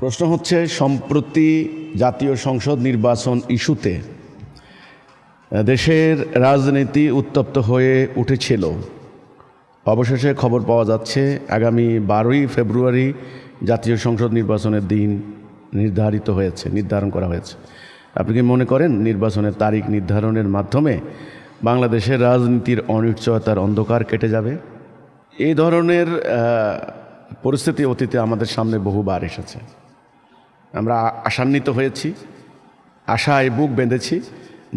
প্রশ্ন হচ্ছে, সম্প্রতি জাতীয় সংসদ নির্বাচন ইস্যুতে দেশের রাজনীতি উত্তপ্ত হয়ে উঠেছিল। অবশেষে খবর পাওয়া যাচ্ছে, আগামী বারোই ফেব্রুয়ারি জাতীয় সংসদ নির্বাচনের দিন নির্ধারিত হয়েছে, নির্ধারণ করা হয়েছে। আপনি কি মনে করেন নির্বাচনের তারিখ নির্ধারণের মাধ্যমে বাংলাদেশের রাজনীতির অনিশ্চয়তার অন্ধকার কেটে যাবে? এই ধরনের পরিস্থিতি অতীতে আমাদের সামনে বহুবার এসেছে। আমরা আশান্বিত হয়েছি, আশায় বুক বেঁধেছি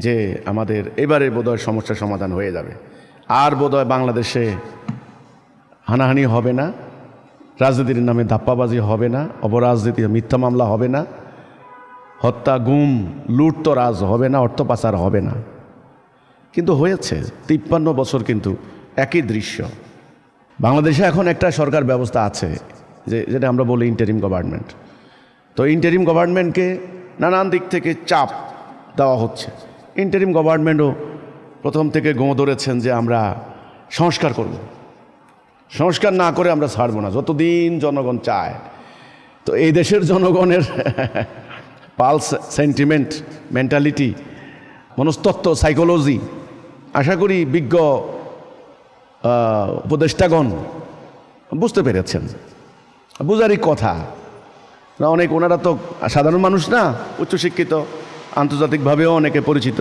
যে আমাদের এবারে বোধহয় সমস্যার সমাধান হয়ে যাবে। আর বোধহয় বাংলাদেশে হানাহানি হবে না, রাজনীতির নামে ধাপ্পাবাজি হবে না, অপরাজনীতি মিথ্যা মামলা হবে না, হত্যা, গুম, লুট তো রাজ হবে না, অর্থ পাচার হবে না। কিন্তু হয়েছে, তিপ্পান্ন বছর কিন্তু একই দৃশ্য। বাংলাদেশে এখন একটা সরকার ব্যবস্থা আছে, যে যেটা আমরা বলি ইন্টারিম গভর্নমেন্ট তো ইন্টারিম গভর্নমেন্টকে নানান দিক থেকে চাপ দেওয়া হচ্ছে। ইন্টারিম গভর্নমেন্টও প্রথম থেকে গোঁ ধরেছেন যে আমরা সংস্কার করব। সংস্কার না করে আমরা ছাড়বো না, যতদিন জনগণ চায়। তো এই দেশের জনগণের পালস সেন্টিমেন্ট মেন্টালিটি মনস্তত্ত্ব সাইকোলজি আশা করি বিজ্ঞ উপদেষ্টাগণ বুঝতে পেরেছেন। বুঝারই কথা। না, অনেক, ওনারা তো সাধারণ মানুষ না, উচ্চশিক্ষিত, আন্তর্জাতিকভাবেও অনেকে পরিচিত।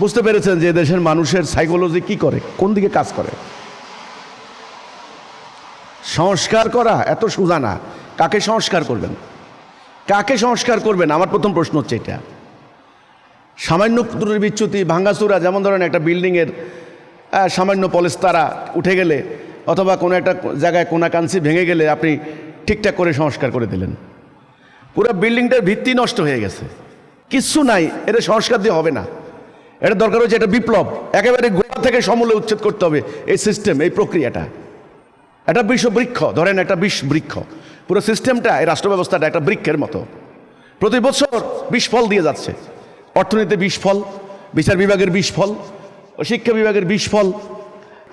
বুঝতে পেরেছেন যে দেশের মানুষের সাইকোলজি কি করে, কোন দিকে কাজ করে? সংস্কার করা এত সোজা না। কাকে সংস্কার করবেন? কাকে সংস্কার করবেন? আমার প্রথম প্রশ্ন হচ্ছে এটা। সামান্য ত্রুটি বিচ্যুতি, ভাঙ্গাচুরা, যেমন ধরেন একটা বিল্ডিংয়ের সামান্য পলেস্তারা উঠে গেলে, অথবা কোনো একটা জায়গায় কোনাকাঞ্চি ভেঙে গেলে আপনি ঠিকঠাক করে সংস্কার করে দিলেন। পুরো বিল্ডিংটার ভিত্তি নষ্ট হয়ে গেছে। কিচ্ছু নাই, এটা সংস্কার দিয়ে হবে না। এটা দরকার হচ্ছে এটা বিপ্লব। একেবারে গোড়া থেকে সমূলে উচ্ছেদ করতে হবে এই সিস্টেম এই প্রক্রিয়াটা। একটা বৃক্ষ ধরেন একটা বিষ বৃক্ষ পুরো সিস্টেমটা এই রাষ্ট্র ব্যবস্থাটা একটা বৃক্ষের মতো। প্রতি বছর বিষ ফল দিয়ে যাচ্ছে। অর্থনীতিতে বিষ ফল বিচার বিভাগের বিষ ফল শিক্ষা বিভাগের বিষ ফল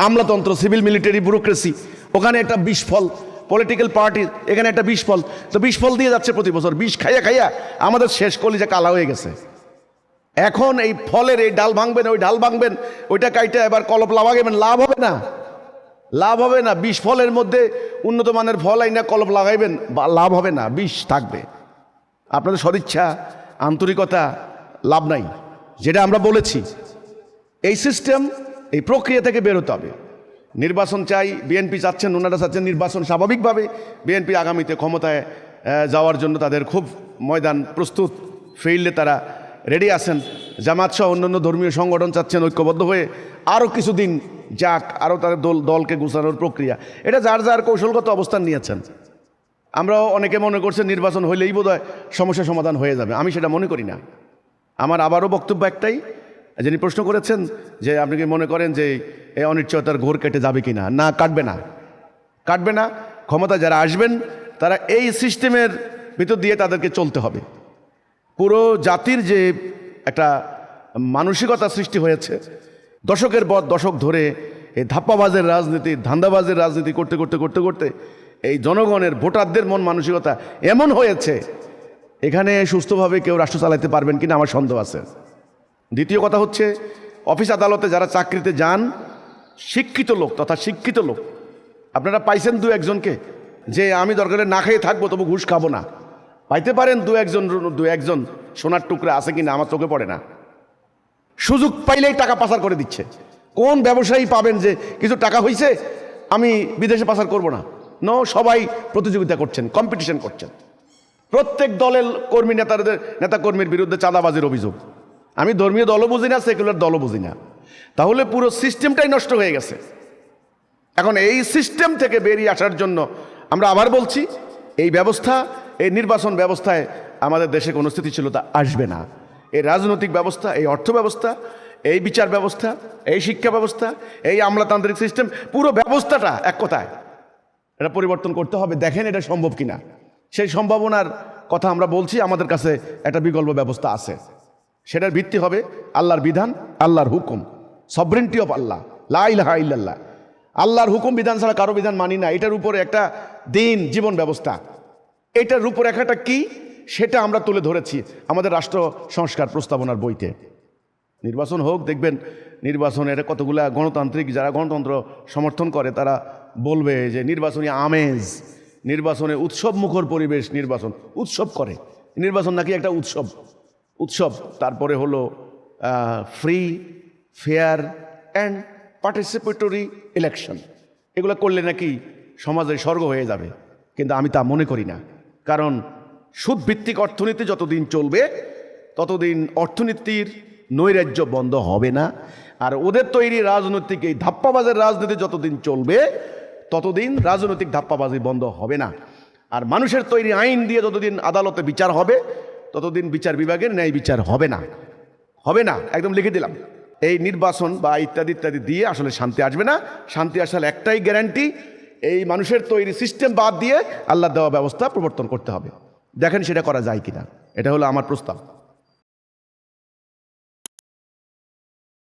আমলাতন্ত্র সিভিল মিলিটারি ব্যুরোক্রেসি ওখানে একটা বিষ ফল পলিটিক্যাল পার্টি এখানে একটা বিষ ফল। তো বিষ ফল দিয়ে যাচ্ছে প্রতি বছর। বিষ খাইয়া খাইয়া আমাদের শেষ কলিজা কালা হয়ে গেছে। এখন এই ফলের এই ডাল ভাঙবেন, ওই ডাল ভাঙবেন, ওইটা কাইটা এবার কলপ লাগাবেন লাভ হবে না। লাভ হবে না। বিষ ফলের মধ্যে উন্নত মানের ফল আইনা কলপ লাগাইবেন লাভ হবে না। বিষ থাকবে। আপনাদের সদিচ্ছা, আন্তরিকতা লাভ নাই। যেটা আমরা বলেছি, এই সিস্টেম এই প্রক্রিয়া থেকে বেরোতে হবে। নির্বাচন চাই, বিএনপি চাচ্ছেন, ওনারা চাচ্ছেন নির্বাচন স্বাভাবিকভাবে। বিএনপি আগামীতে ক্ষমতায় যাওয়ার জন্য তাদের খুব ময়দান প্রস্তুত। ফিল্ডে তারা রেডি আছেন। জামাত সহ অন্যান্য ধর্মীয় সংগঠন চাচ্ছেন ঐক্যবদ্ধ হয়ে আরও কিছুদিন যাক, আরও তাদের দল, দলকে গুছানোর প্রক্রিয়া। এটা যার যার কৌশলগত অবস্থান নিয়েছেন। আমরাও অনেকে মনে করছেন নির্বাচন হইলেই বোধহয় সমস্যা সমাধান হয়ে যাবে। আমি সেটা মনে করি না। আমার আবারও বক্তব্য একটাই যিনি প্রশ্ন করেছেন যে আপনি কি মনে করেন যে এই অনিশ্চয়তার ঘোর কেটে যাবে কি না না, কাটবে না। কাটবে না। ক্ষমতা যারা আসবেন, তারা এই সিস্টেমের ভিতর দিয়ে তাদেরকে চলতে হবে। পুরো জাতির যে একটা মানসিকতা সৃষ্টি হয়েছে, দশকের পর দশক ধরে এই ধাপ্পাবাজের রাজনীতি, ধান্দাবাজের রাজনীতি করতে করতে করতে করতে এই জনগণের ভোটারদের মন মানসিকতা এমন হয়েছে, এখানে সুস্থভাবে কেউ রাষ্ট্র চালাতে পারবেন কিনা আমার সন্দেহ আছে। দ্বিতীয় কথা হচ্ছে, অফিস আদালতে যারা চাকরিতে যান, শিক্ষিত লোক তথা শিক্ষিত লোক, আপনারা পাইছেন দু একজনকে? যে আমি দরকারে না খেয়ে থাকব, তবু ঘুষ খাব না। পাইতে পারেন দু একজন দু একজন সোনার টুকরা আছে কিনা আমার চোখে পড়ে না। সুযোগ পাইলেই টাকা পাচার করে দিচ্ছে। কোন ব্যবসায়ী পাবেন যে কিছু টাকা হয়েছে আমি বিদেশে পাচার করব না। ন, সবাই প্রতিযোগিতা করছেন কম্পিটিশন করছেন। প্রত্যেক দলের কর্মী নেতাদের, নেতাকর্মীর বিরুদ্ধে চাঁদাবাজির অভিযোগ। আমি ধর্মীয় দলও বুঝি না সেকুলার দলও বুঝি না। তাহলে পুরো সিস্টেমটাই নষ্ট হয়ে গেছে। এখন এই সিস্টেম থেকে বেরিয়ে আসার জন্য আমরা আবার বলছি, এই ব্যবস্থা, এই নির্বাচন ব্যবস্থায় আমাদের দেশে কোনো স্থিতিশীলতা আসবে না। এই রাজনৈতিক ব্যবস্থা, এই অর্থ ব্যবস্থা, এই বিচার ব্যবস্থা, এই শিক্ষা ব্যবস্থা, এই আমলাতান্ত্রিক সিস্টেম পুরো ব্যবস্থাটা এক কথায় এটা পরিবর্তন করতে হবে। দেখেন এটা সম্ভব কিনা। সেই সম্ভাবনার কথা আমরা বলছি, আমাদের কাছে একটা বিকল্প ব্যবস্থা আছে। সেটার ভিত্তি হবে আল্লাহর বিধান, আল্লাহর হুকুম। সবরেন্টি অফ আল্লাহ লাইলাহা ইল্লাল্লাহ। আল্লাহর হুকুম বিধান ছাড়া কারও বিধান মানি না। এটার উপরে একটা দিন, জীবন ব্যবস্থা। এটার রূপরেখাটা কি? সেটা আমরা তুলে ধরেছি আমাদের রাষ্ট্র সংস্কার প্রস্তাবনার বইতে। নির্বাচন হোক, দেখবেন নির্বাচনের কতগুলা গণতান্ত্রিক, যারা গণতন্ত্র সমর্থন করে, তারা বলবে যে নির্বাচনী আমেজ, নির্বাচনে উৎসব মুখর পরিবেশ নির্বাচন, উৎসব করে। নির্বাচন নাকি একটা উৎসব? উৎসব। তারপরে হলো free fair and participatory election এগুলো করলে নাকি সমাজের স্বর্গ হয়ে যাবে। কিন্তু আমি তা মনে করি না। কারণ সুদভিত্তিক অর্থনীতি যতদিন চলবে, ততদিন অর্থনীতির নৈরাজ্য বন্ধ হবে না। আর ওদের তৈরি রাজনৈতিক এই ধাপ্পাবাজের রাজনীতি যতদিন চলবে, ততদিন রাজনৈতিক ধাপ্পাবাজি বন্ধ হবে না। আর মানুষের তৈরি আইন দিয়ে যতদিন আদালতে বিচার হবে ততদিন বিচার বিভাগের ন্যায় বিচার হবে না। হবে না, একদম লিখে দিলাম। এই নির্বাচন বা ইত্যাদি ইত্যাদি দিয়ে আসলে শান্তি আসবে না। শান্তি আসলে একটাই গ্যারান্টি এই মানুষের তৈরি সিস্টেম বাদ দিয়ে আল্লাহ দেওয়া ব্যবস্থা প্রবর্তন করতে হবে। দেখেন সেটা করা যায় কিনা। এটা হলো আমার প্রস্তাব।